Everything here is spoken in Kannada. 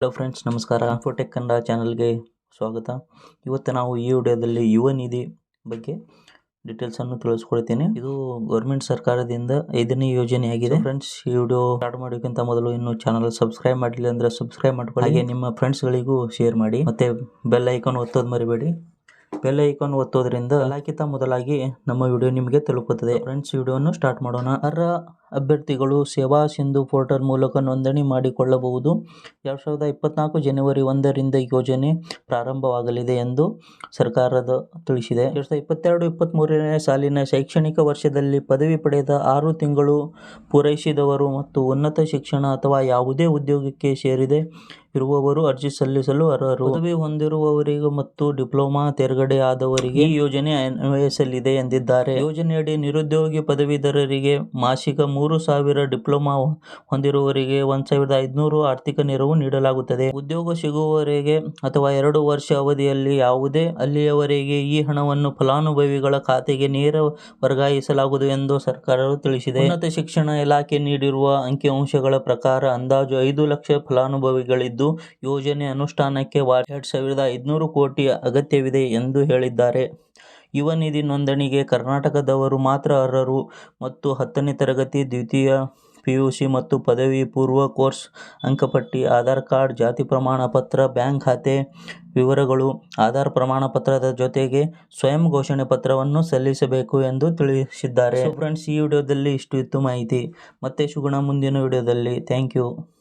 ಹಲೋ ಫ್ರೆಂಡ್ಸ್ ನಮಸ್ಕಾರ ಇನ್ಫೋಟೆಕ್ ಕನ್ನಡ ಚಾನಲ್ಗೆ ಸ್ವಾಗತ ಇವತ್ತು ನಾವು ಈ ವಿಡಿಯೋದಲ್ಲಿ ಯುವ ನಿಧಿ ಬಗ್ಗೆ ಡೀಟೇಲ್ಸನ್ನು ತಿಳಿಸ್ಕೊಳ್ತೀನಿ ಇದು ಗೌರ್ಮೆಂಟ್ ಸರ್ಕಾರದಿಂದ ಐದನೇ ಯೋಜನೆಯಾಗಿದೆ ಫ್ರೆಂಡ್ಸ್ ಈ ವಿಡಿಯೋ ಸ್ಟಾರ್ಟ್ ಮಾಡೋಕ್ಕಿಂತ ಮೊದಲು ಇನ್ನು ಚಾನಲ್ ಸಬ್ಸ್ಕ್ರೈಬ್ ಮಾಡಿಲ್ಲ ಅಂದರೆ ಸಬ್ಸ್ಕ್ರೈಬ್ ಮಾಡ್ಕೊಳ್ಳಿ ಹಾಗೆ ನಿಮ್ಮ ಫ್ರೆಂಡ್ಸ್ಗಳಿಗೂ ಶೇರ್ ಮಾಡಿ ಮತ್ತು ಬೆಲ್ ಐಕಾನ್ ಒತ್ತೋದು ಮರಿಬೇಡಿ ಬೆಲ್ ಐಕಾನ್ ಒತ್ತೋದ್ರಿಂದ ಎಲ್ಲಕ್ಕಿಂತ ಮೊದಲಾಗಿ ನಮ್ಮ ವಿಡಿಯೋ ನಿಮಗೆ ತಲುಪುತ್ತದೆ ಫ್ರೆಂಡ್ಸ್ ವಿಡಿಯೋನು ಸ್ಟಾರ್ಟ್ ಮಾಡೋಣ ಅರ್ಹ ಅಭ್ಯರ್ಥಿಗಳು ಸೇವಾ ಸಿಂಧು ಪೋರ್ಟಲ್ ಮೂಲಕ ನೋಂದಣಿ ಮಾಡಿಕೊಳ್ಳಬಹುದು. ಎರಡು ಸಾವಿರದ ಇಪ್ಪತ್ನಾಲ್ಕು ಜನವರಿ ಒಂದರಿಂದ ಯೋಜನೆ ಪ್ರಾರಂಭವಾಗಲಿದೆ ಎಂದು ಸರ್ಕಾರದ ತಿಳಿಸಿದೆ. ಎರಡು ಸಾವಿರದ ಇಪ್ಪತ್ತೆರಡು ಇಪ್ಪತ್ತ್ಮೂರನೇ ಸಾಲಿನ ಶೈಕ್ಷಣಿಕ ವರ್ಷದಲ್ಲಿ ಪದವಿ ಪಡೆದ ಆರು ತಿಂಗಳು ಪೂರೈಸಿದವರು ಮತ್ತು ಉನ್ನತ ಶಿಕ್ಷಣ ಅಥವಾ ಯಾವುದೇ ಉದ್ಯೋಗಕ್ಕೆ ಸೇರಿದೆ ಇರುವವರು ಅರ್ಜಿ ಸಲ್ಲಿಸಲು ಅರ್ಹರು. ಪದವಿ ಹೊಂದಿರುವವರಿಗೆ ಮತ್ತು ಡಿಪ್ಲೊಮಾ ತೇರ್ಗಡೆ ಆದವರಿಗೆ ಈ ಯೋಜನೆ ಅನ್ವಯಿಸಲಿದೆ ಎಂದಿದ್ದಾರೆ. ಯೋಜನೆಯಡಿ ನಿರುದ್ಯೋಗಿ ಪದವೀಧರರಿಗೆ ಮಾಸಿಕ ಮೂರು ಸಾವಿರ ಡಿಪ್ಲೊಮಾ ಹೊಂದಿರುವವರಿಗೆ ಒಂದು ಸಾವಿರದ ಐದುನೂರು ಆರ್ಥಿಕ ನೆರವು ನೀಡಲಾಗುತ್ತದೆ. ಉದ್ಯೋಗ ಸಿಗುವವರೆಗೆ ಅಥವಾ ಎರಡು ವರ್ಷ ಅವಧಿಯಲ್ಲಿ ಯಾವುದೇ ಅಲ್ಲಿಯವರೆಗೆ ಈ ಹಣವನ್ನು ಫಲಾನುಭವಿಗಳ ಖಾತೆಗೆ ನೇರ ವರ್ಗಾಯಿಸಲಾಗುವುದು ಎಂದು ಸರ್ಕಾರವು ತಿಳಿಸಿದೆ. ಉನ್ನತ ಶಿಕ್ಷಣ ಇಲಾಖೆ ನೀಡಿರುವ ಅಂಕಿಅಂಶಗಳ ಪ್ರಕಾರ ಅಂದಾಜು ಐದು ಲಕ್ಷ ಫಲಾನುಭವಿಗಳಿದ್ದು, ಯೋಜನೆ ಅನುಷ್ಠಾನಕ್ಕೆ ಎರಡು ಸಾವಿರದ ಐದುನೂರು ಕೋಟಿ ಅಗತ್ಯವಿದೆ ಎಂದು ಹೇಳಿದ್ದಾರೆ. ಯುವ ನಿಧಿ ನೋಂದಣಿಗೆ ಕರ್ನಾಟಕದವರು ಮಾತ್ರ ಅರ್ಹರು. ಮತ್ತು ಹತ್ತನೇ ತರಗತಿ, ದ್ವಿತೀಯ, ಪಿಯುಸಿ ಮತ್ತು ಪದವಿ ಪೂರ್ವ ಕೋರ್ಸ್ ಅಂಕಪಟ್ಟಿ, ಆಧಾರ್ ಕಾರ್ಡ್, ಜಾತಿ ಪ್ರಮಾಣ ಪತ್ರ, ಬ್ಯಾಂಕ್ ಖಾತೆ ವಿವರಗಳು, ಆಧಾರ್ ಪ್ರಮಾಣ ಪತ್ರದ ಜೊತೆಗೆ ಸ್ವಯಂ ಘೋಷಣೆ ಪತ್ರವನ್ನು ಸಲ್ಲಿಸಬೇಕು ಎಂದು ತಿಳಿಸಿದ್ದಾರೆ. ಫ್ರೆಂಡ್ಸ್ ಈ ವಿಡಿಯೋದಲ್ಲಿ ಇಷ್ಟು ಇತ್ತು ಮಾಹಿತಿ. ಮತ್ತೆ ಶುಗುಣ ಮುಂದಿನ ವಿಡಿಯೋದಲ್ಲಿ. Thank you